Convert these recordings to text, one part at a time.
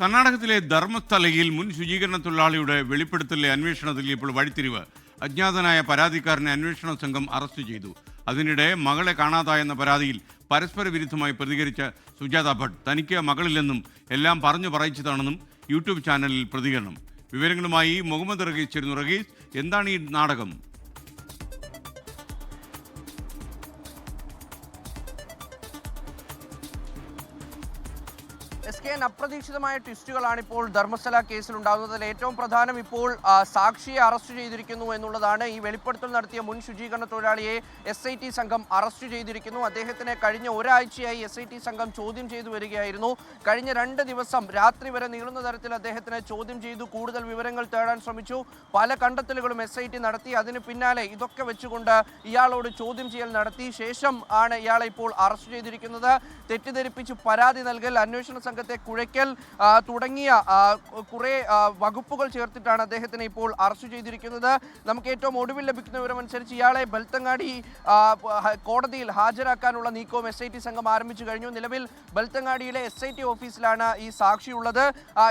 കർണാടകത്തിലെ ധർമ്മസ്ഥലയിൽ മുൻ ശുചീകരണ തൊഴിലാളിയുടെ വെളിപ്പെടുത്തലിലെ അന്വേഷണത്തിൽ ഇപ്പോൾ വഴിത്തിരിവ്. അജ്ഞാതനായ പരാതിക്കാരനെ അന്വേഷണ സംഘം അറസ്റ്റ് ചെയ്തു. അതിനിടെ മകളെ കാണാതായെന്ന പരാതിയിൽ പരസ്പര വിരുദ്ധമായി പ്രതികരിച്ച സുജാത ഭട്ട് തനിക്ക് മകളില്ലെന്നും എല്ലാം പറഞ്ഞു പറയിച്ചതാണെന്നും യൂട്യൂബ് ചാനലിൽ പ്രതികരണം. വിവരങ്ങളുമായി മുഹമ്മദ് റഗീസ് ചേരുന്നു റഗീസ് എന്താണ് ഈ നാടകം? എസ് കെ എൻ അപ്രതീക്ഷിതമായ ട്വിസ്റ്റുകളാണ് ഇപ്പോൾ ധർമ്മസ്ഥല കേസിൽ ഉണ്ടാകുന്നതിൽ ഏറ്റവും പ്രധാനം ഇപ്പോൾ സാക്ഷിയെ അറസ്റ്റ് ചെയ്തിരിക്കുന്നു എന്നുള്ളതാണ്. ഈ വെളിപ്പെടുത്തൽ നടത്തിയ മുൻ ശുചീകരണ തൊഴിലാളിയെ എസ് സംഘം അറസ്റ്റ് ചെയ്തിരിക്കുന്നു. അദ്ദേഹത്തിനെ കഴിഞ്ഞ ഒരാഴ്ചയായി എസ് സംഘം ചോദ്യം ചെയ്തു വരികയായിരുന്നു. കഴിഞ്ഞ രണ്ട് ദിവസം രാത്രി വരെ നീളുന്ന തരത്തിൽ അദ്ദേഹത്തിനെ ചോദ്യം ചെയ്തു. കൂടുതൽ വിവരങ്ങൾ തേടാൻ ശ്രമിച്ചു. പല കണ്ടെത്തലുകളും എസ് നടത്തി. അതിന് പിന്നാലെ ഇതൊക്കെ വെച്ചുകൊണ്ട് ഇയാളോട് ചോദ്യം ചെയ്യൽ നടത്തി. ശേഷം ആണ് ഇയാളെ ഇപ്പോൾ അറസ്റ്റ് ചെയ്തിരിക്കുന്നത്. തെറ്റിദ്ധരിപ്പിച്ച് പരാതി നൽകൽ അന്വേഷണ സംഘത്തെ കുഴയ്ക്കൽ തുടങ്ങിയ കുറെ വകുപ്പുകൾ ചേർത്തിട്ടാണ് അദ്ദേഹത്തിനെ ഇപ്പോൾ അറസ്റ്റ് ചെയ്തിരിക്കുന്നത്. നമുക്ക് ഏറ്റവും ഒടുവിൽ ലഭിക്കുന്ന വിവരമനുസരിച്ച് ഇയാളെ ബൽത്തങ്ങാടി കോടതിയിൽ ഹാജരാക്കാനുള്ള നീക്കവും എസ് ഐ ടി സംഘം ആരംഭിച്ചു കഴിഞ്ഞു. നിലവിൽ ബൽത്തങ്ങാടിയിലെ എസ് ഐ ടി ഓഫീസിലാണ് ഈ സാക്ഷിയുള്ളത്.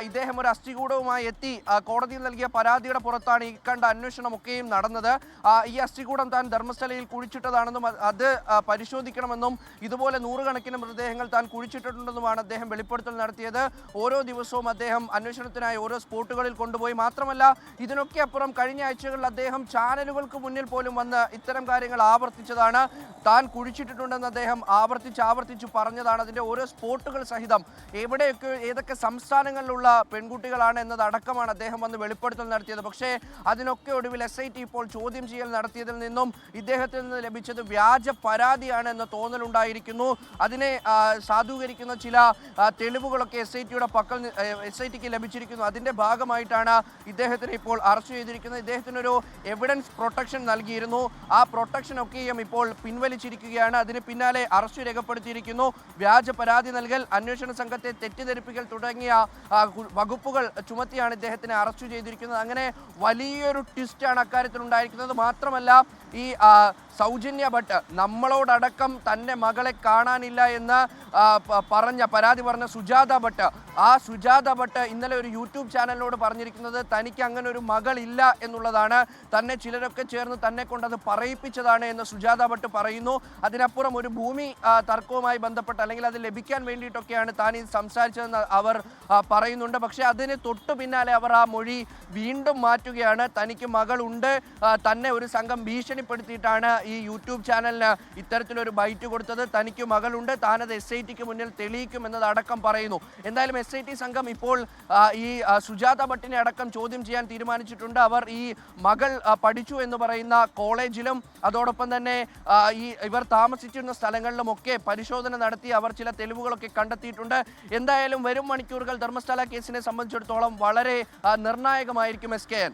ഇദ്ദേഹം ഒരു അസ്ഥികൂടവുമായി എത്തി കോടതിയിൽ നൽകിയ പരാതിയുടെ പുറത്താണ് ഈ കണ്ട അന്വേഷണമൊക്കെയും നടന്നത്. ഈ അസ്ഥികൂടം താൻ ധർമ്മസ്ഥലയിൽ കുഴിച്ചിട്ടതാണെന്നും അത് പരിശോധിക്കണമെന്നും ഇതുപോലെ നൂറുകണക്കിന് മൃതദേഹങ്ങൾ താൻ കുഴിച്ചിട്ടിട്ടുണ്ടെന്നുമാണ് അദ്ദേഹം വെളിപ്പെടുത്തൽ നടത്തിയത്. ഓരോ ദിവസവും അദ്ദേഹം അന്വേഷണത്തിനായി ഓരോ സ്പോട്ടുകളിൽ കൊണ്ടുപോയി. മാത്രമല്ല ഇതിനൊക്കെ അപ്പുറം കഴിഞ്ഞ ആഴ്ചകളിൽ അദ്ദേഹം ചാനലുകൾക്ക് മുന്നിൽ പോലും വന്ന് ഇത്തരം കാര്യങ്ങൾ ആവർത്തിച്ചതാണ്. താൻ കുഴിച്ചിട്ടിട്ടുണ്ടെന്ന് അദ്ദേഹം ആവർത്തിച്ച് ആവർത്തിച്ച് പറഞ്ഞതാണ്. അതിന്റെ ഓരോ സ്പോട്ടുകൾ സഹിതം എവിടെയൊക്കെ ഏതൊക്കെ സംസ്ഥാനങ്ങളിലുള്ള പെൺകുട്ടികളാണ് എന്നതടക്കമാണ് അദ്ദേഹം വന്ന് വെളിപ്പെടുത്തൽ നടത്തിയത്. പക്ഷേ അതിനൊക്കെ ഒടുവിൽ എസ് ഐ ടി ഇപ്പോൾ ചോദ്യം ചെയ്യൽ നടത്തിയതിൽ നിന്നും ഇദ്ദേഹത്തിൽ നിന്ന് ലഭിച്ചത് വ്യാജ പരാതിയാണ് എന്ന തോന്നലുണ്ടായിരിക്കുന്നു. അതിനെ സാധൂകരിക്കുന്ന ചില ആ, തെളിവുകളൊക്കെ എസ് ഐ ടിയുടെ പക്കൽ എസ് ഐ ടിക്ക് ലഭിച്ചിരിക്കുന്നു. അതിന്റെ ഭാഗമായിട്ടാണ് ഇദ്ദേഹത്തിനെ ഇപ്പോൾ അറസ്റ്റ് ചെയ്തിരിക്കുന്നത്. ഇദ്ദേഹത്തിനൊരു എവിഡൻസ് പ്രൊട്ടക്ഷൻ നൽകിയിരുന്നു. ആ പ്രൊട്ടക്ഷൻ ഒക്കെയും ഇപ്പോൾ പിൻവലിച്ചിരിക്കുകയാണ്. അതിന് പിന്നാലെ അറസ്റ്റ് രേഖപ്പെടുത്തിയിരിക്കുന്നു. വ്യാജ പരാതി നൽകൽ അന്വേഷണ സംഘത്തെ തെറ്റിദ്ധരിപ്പിക്കൽ തുടങ്ങിയ വകുപ്പുകൾ ചുമത്തിയാണ് ഇദ്ദേഹത്തിനെ അറസ്റ്റ് ചെയ്തിരിക്കുന്നത്. അങ്ങനെ വലിയൊരു ട്വിസ്റ്റാണ് അക്കാര്യത്തിൽ ഉണ്ടായിരിക്കുന്നത് മാത്രമല്ല ഈ സൗജന്യ ഭട്ട് നമ്മളോടടക്കം തന്റെ മകളെ കാണാനില്ല എന്ന് പറഞ്ഞ പരാതി പറഞ്ഞ സുജാത ഭട്ട്. ആ സുജാത ഭട്ട് ഇന്നലെ ഒരു യൂട്യൂബ് ചാനലിനോട് പറഞ്ഞിരിക്കുന്നത് തനിക്ക് അങ്ങനെ ഒരു മകളില്ല എന്നുള്ളതാണ്. തന്നെ ചിലരൊക്കെ ചേർന്ന് തന്നെ കൊണ്ടത് പറയിപ്പിച്ചതാണ് എന്ന് സുജാത ഭട്ട് പറയുന്നു. അതിനപ്പുറം ഒരു ഭൂമി തർക്കവുമായി ബന്ധപ്പെട്ട് അല്ലെങ്കിൽ അത് ലഭിക്കാൻ വേണ്ടിയിട്ടൊക്കെയാണ് താൻ ഇത് സംസാരിച്ചതെന്ന് അവർ പറയുന്നുണ്ട്. പക്ഷേ അതിന് തൊട്ടു പിന്നാലെ അവർ ആ മൊഴി വീണ്ടും മാറ്റുകയാണ്. തനിക്ക് മകളുണ്ട്. തന്നെ ഒരു സംഘം ഭീഷണിപ്പെടുത്തിയിട്ടാണ് ഈ യൂട്യൂബ് ചാനലിന് ഇത്തരത്തിലൊരു ബൈറ്റ് കൊടുത്തത് തനിക്ക് മകളുണ്ട്. താനത് എസ് ഐ ടിക്ക് മുന്നിൽ തെളിയിക്കും എന്നതടക്കം പറയുന്നു. എന്തായാലും എസ് ഐ ടി സംഘം ഇപ്പോൾ ഈ സുജാത ഭട്ടിനെ അടക്കം ചോദ്യം ചെയ്യാൻ തീരുമാനിച്ചിട്ടുണ്ട്. അവർ ഈ മകൾ പഠിച്ചു എന്ന് പറയുന്ന കോളേജിലും അതോടൊപ്പം തന്നെ ഈ ഇവർ താമസിച്ചിരുന്ന സ്ഥലങ്ങളിലുമൊക്കെ പരിശോധന നടത്തി അവർ ചില തെളിവുകളൊക്കെ കണ്ടെത്തിയിട്ടുണ്ട്. എന്തായാലും വരും മണിക്കൂറുകൾ ധർമ്മസ്ഥല കേസിനെ സംബന്ധിച്ചിടത്തോളം വളരെ നിർണായകമായിരിക്കും എസ് കെ എൻ.